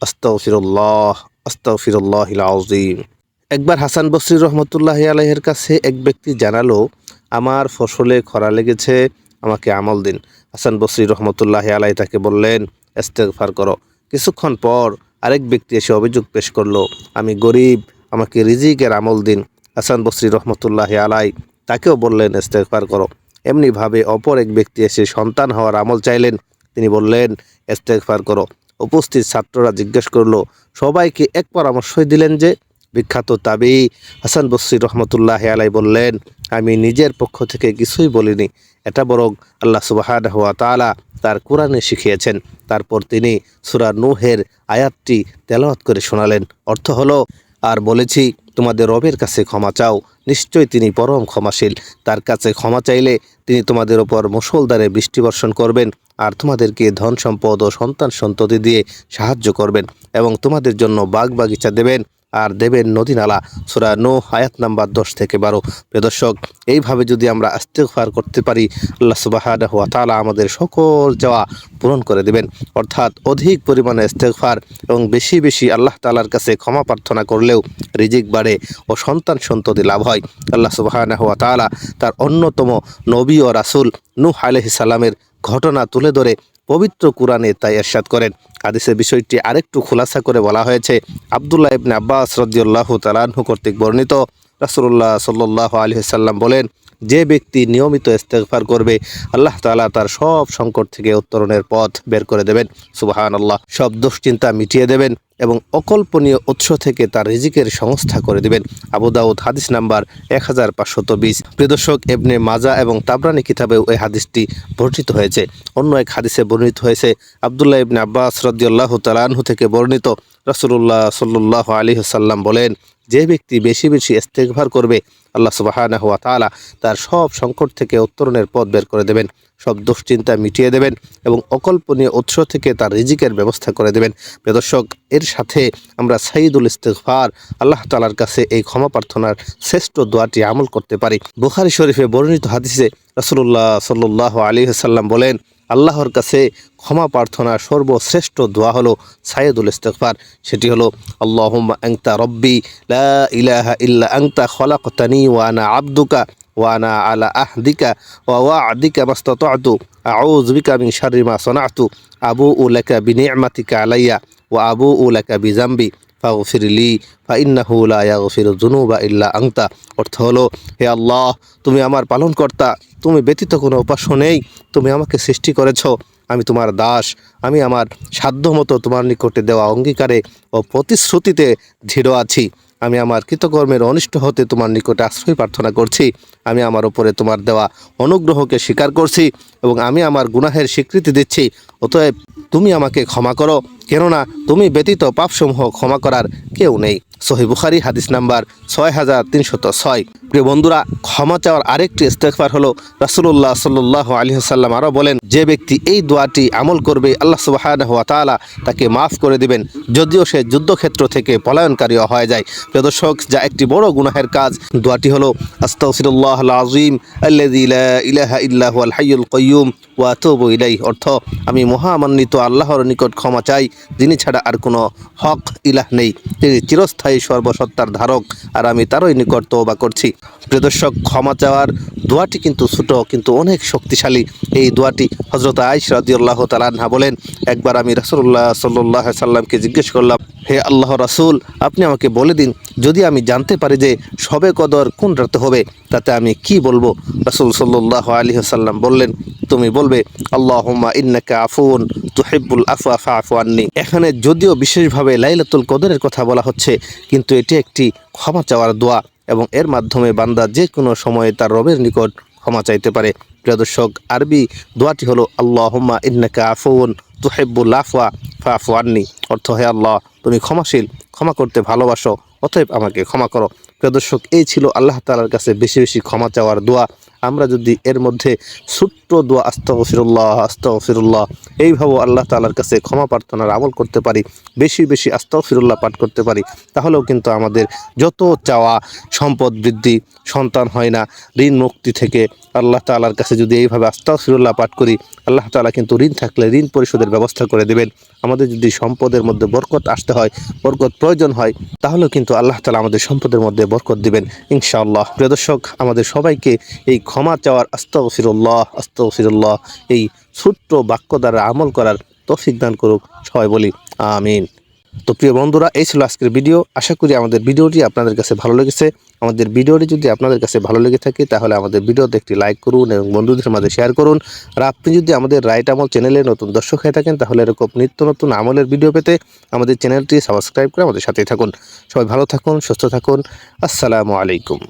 আস্তাগফিরুল্লাহ, আস্তাগফিরুল্লাহিল আযীম। একবার হাসান বসরি রহমতুল্লাহ আলাইহের কাছে এক ব্যক্তি জানালো, আমার ফসলে খরা লেগেছে, আমাকে আমল দিন। হাসান বসরি রহমতুল্লাহ আলাই তাকে বললেন, ইস্তেগফার করো। কিছুক্ষণ পর আরেক ব্যক্তি এসে অভিযোগ পেশ করল, আমি গরিব, আমাকে রিজিকের আমল দিন। হাসান বসরি রহমতুল্লাহ আলাই তাকেও বললেন, ইস্তেগফার করো। এমনিভাবে অপর এক ব্যক্তি এসে সন্তান হওয়ার আমল চাইলেন। তিনি বললেন, ইস্তেগফার করো। উপস্থিত ছাত্ররা জিজ্ঞেস করল, সবাইকে এক পরামর্শই দিলেন যে, বিখ্যাত তাবি হাসান বসরি রহমতুল্লাহ আলাই বললেন, আমি নিজের পক্ষ থেকে কিছুই বলিনি। এটা বরং আল্লাহ সুবাহান হওয়া তালা তার কোরআনে শিখিয়েছেন। তারপর তিনি সুরা নুহের আয়াতটি তেলাওয়াত করে শোনালেন। অর্থ হলো, আর বলেছি তোমাদের রবের কাছে ক্ষমা চাও। নিশ্চয়ই তিনি পরম ক্ষমাশীল। তার কাছে ক্ষমা চাইলে তিনি তোমাদের ওপর মুসলদারে বৃষ্টি বর্ষণ করবেন আর তোমাদেরকে ধন সম্পদ ও সন্তান সন্ততি দিয়ে সাহায্য করবেন এবং তোমাদের জন্য বাগ বাগিচা দেবেন। আর দেবেন নদী নালা, সুরা নো আয়াত নাম্বার দশ থেকে বারো। প্রদর্শক এইভাবে যদি আমরা ইস্তেগফার করতে পারি, আল্লাহ সুবাহ তাআলা আমাদের সকল যাওয়া পূরণ করে দেবেন। অর্থাৎ অধিক পরিমাণে ইস্তেগফার এবং বেশি বেশি আল্লাহ তালার কাছে ক্ষমা প্রার্থনা করলেও রিজিক বাড়ে ও সন্তান সন্ততি লাভ হয়। আল্লাহ সুবাহ তাআলা তার অন্যতম নবী ও রাসূল নূহ আলাইহিস সালামের ঘটনা তুলে ধরে পবিত্র কোরআনে তাই এরশাদ করেন। হাদিসের বিষয়টি আরেকটু খোলাসা করে বলা হয়েছে, আবদুল্লাহ ইবনে আব্বাস রদিউল্লাহ তালাহু কর্তৃক বর্ণিত। রাসুল্লাহ সাল্লাহ আলহিসাল্লাম বলেন যে ব্যক্তি নিয়মিত ইস্তেগফার করবে, আল্লাহ তাআলা তার সব সংকট থেকে উত্তরণের পথ বের করে দেবেন। সুবাহান আল্লাহ সব দুশ্চিন্তা মিটিয়ে দেবেন এবং অকল্পনীয় উৎস থেকে তার রিজিকের সংস্থা করে দিবেন। আবু দাউদ হাদিস নাম্বার এক হাজার পাঁচশত বিশ প্রিয়দর্শক এবনে মাজা এবং তাবরানি কিতাবেও এই হাদিসটি বর্ণিত হয়েছে। অন্য এক হাদিসে বর্ণিত হয়েছে, আবদুল্লাহ ইবনে আব্বাস রদিয়াল্লাহ তালাহু থেকে বর্ণিত। রাসূলুল্লাহ সাল্লাহ আলী সাল্লাম বলেন যে ব্যক্তি বেশি বেশি ইস্তেগফার করবে, আল্লাহ সুবাহানাহু ওয়া তালা তার সব সংকট থেকে উত্তরণের পথ বের করে দেবেন, সব দুশ্চিন্তা মিটিয়ে দেবেন এবং অকল্পনীয় উৎস থেকে তার রিজিকের ব্যবস্থা করে দেবেন। প্রদর্শক এর সাথে আমরা সাইদুল ইস্তেগফার, আল্লাহ তালার কাছে এই ক্ষমা প্রার্থনার শ্রেষ্ঠ দোয়াটি আমল করতে পারি। বুখারি শরীফে বর্ণিত হাদিসে রাসূলুল্লাহ সাল্লাল্লাহু আলাইহি সাল্লাম বলেন আল্লাহর কাছে ক্ষমা প্রার্থনা সর্বশ্রেষ্ঠ দোয়া হলো সাইদুল ইস্তেগফার। সেটি হলো, আল্লাহুম্মা আংতা রব্বি ইলাহা ইল্লা আনতা খলাকতানি ওয়া আনা আবদুকা ওয়া আনা আলা আহদিকা ওয়া ওয়া'দিকা মাস্তাতা'তু। আউযু বিকা মিন শাররি মা সানা'তু। আবুউ লাকা বিনি'মাতিকা আলাইয়া ওয়া আবুউ লাকা বিজামবি ফাগফিরলি ফাইন্নাহু লা ইয়াগফিরু যুনুবা ইল্লা আংতা অর্থ হলো, হে আল্লাহ, তুমি আমার পালনকর্তা তুমি ব্যতীত কোনো উপাস্য নেই। তুমি আমাকে সৃষ্টি করেছ। আমি তোমার দাস। আমি আমার সাধ্যমতো তোমার নিকটে দেওয়া অঙ্গীকারে ও প্রতিশ্রুতিতে দৃঢ় আছি। আমি আমার কৃতকর্মের অনিষ্ট হতে তোমার নিকটে আশ্রয় প্রার্থনা করছি। আমি আমার উপরে তোমার দেওয়া অনুগ্রহকে স্বীকার করছি এবং আমি আমার গুনাহের স্বীকৃতি দিচ্ছি। অতএব তুমি আমাকে ক্ষমা করো। কেননা তুমি ব্যতীত পাপসমূহ ক্ষমা করার কেউ নেই। সহি বুখারি, হাদিস নাম্বার ছয় হাজার তিনশত ছয়। প্রিয় বন্ধুরা, ক্ষমা চাওয়ার আরেকটি ইস্তেগফার হলো রাসূলুল্লাহ সাল্লাহ আলী সাল্লাম আরও বলেন, যে ব্যক্তি এই দোয়াটি আমল করবে, আল্লাহ সুবাহানহ তাআলা তাকে মাফ করে দিবেন। যদিও সে যুদ্ধক্ষেত্র থেকে পলায়নকারী হয়ে যায়। প্রিয় দর্শক, যা একটি বড় গুনাহের কাজ, দোয়াটি হলো আস্তাগফিরুল্লাহ আল আযীম আল্লাযী লা ইলাহা ইল্লা হুয়াল হাইয়ুল কাইয়্যুম ওয়া আতুবু অর্থ, আমি মহামান্বিত আল্লাহর নিকট ক্ষমা চাই যিনি ছাড়া আর কোনো হক ইলাহ নেই। তিনি চিরস্থায়ী সর্বসত্তার ধারক, আর আমি তারই নিকট তওবা করছি। প্রদর্শক ক্ষমা চাওয়ার দোয়াটি কিন্তু ছোট, কিন্তু অনেক শক্তিশালী। এই দোয়াটি হজরত আইস তালান্না বলেন, একবার আমি রাসুল্লাহ সাল্লাহ সাল্লামকে জিজ্ঞেস করলাম হে আল্লাহ রাসূল, আপনি আমাকে বলে দিন, যদি আমি জানতে পারি যে সবে কদর কোন রাতে হবে, তাতে আমি কি বলব? রাসূল সাল্লাহ আলী সাল্লাম বললেন, তুমি বলবে, আল্লাহুম্মা ইন্নাকা আফুন তুহিব্বুল আফওয়া ফাআফু আন্নি। এখানে যদিও বিশেষভাবে লাইলাতুল কদরের কথা বলা হচ্ছে, কিন্তু এটি একটি ক্ষমা চাওয়ার দোয়া, এবং এর মাধ্যমে বান্দা যে কোনো সময়ে তার রবের নিকট ক্ষমা চাইতে পারে। প্রিয় দর্শক, আরবি দোয়াটি হলো আল্লাহ ইন্নাকা আফুন তুহিব্বুল আফওয়া ফাআফু আন্নি। অর্থ, হে আল্লাহ তুমি ক্ষমাশীল, ক্ষমা করতে ভালোবাসো, অতএব আমাকে ক্ষমা করো। প্রিয় দর্শক, এই ছিল আল্লাহ তালার কাছে বেশি বেশি ক্ষমা চাওয়ার দোয়া। আমরা যদি এর মধ্যে ছোট্ট ছোট্ট দোয়া আস্তফিরুল্লাহ আস্তফিরুল্লাহ এইভাবে আল্লাহ তালার কাছে ক্ষমা প্রার্থনার আমল করতে পারি, বেশি বেশি আস্তফিরুল্লাহ পাঠ করতে পারি, তাহলেও কিন্তু আমাদের যত চাওয়া সম্পদ বৃদ্ধি, সন্তান হয় না, ঋণ মুক্তি থেকে আল্লাহ তালার কাছে যদি এইভাবে আস্তাফিরুল্লাহ পাঠ করি, আল্লাহ তালা কিন্তু ঋণ থাকলে ঋণ পরিশোধের ব্যবস্থা করে দেবেন। আমাদের যদি সম্পদের মধ্যে বরকত আসতে হয়, বরকত প্রয়োজন হয়, তাহলেও কিন্তু আল্লাহ তালা আমাদের সম্পদের মধ্যে বরকত দিবেন, ইনশাআল্লাহ। প্রিয় দর্শক, আমাদের সবাইকে এই ক্ষমা চাওয়ার আস্তাফিরুল্লাহ আস্তাফিরুল্লাহ এই ছোট্ট বাক্য দ্বারা আমল করার তৌফিক দান করুক সবাই বলি, আমিন। তো প্রিয় বন্ধুরা, এই ছিল আজকের ভিডিও। আশা করি আমাদের ভিডিওটি আপনাদের কাছে ভালো লেগেছে। আমাদের ভিডিওটি যদি আপনাদের কাছে ভালো লেগে থাকে, তাহলে আমাদের ভিডিওতে একটি লাইক করুন এবং বন্ধুদের মাঝে শেয়ার করুন। আর আপনি যদি আমাদের রাইট আমল চ্যানেলে নতুন দর্শক হয়ে থাকেন, তাহলে এরকম নিত্য নতুন আমলের ভিডিও পেতে আমাদের চ্যানেলটি সাবস্ক্রাইব করে আমাদের সাথেই থাকুন। সবাই ভালো থাকুন, সুস্থ থাকুন। আসসালামু আলাইকুম।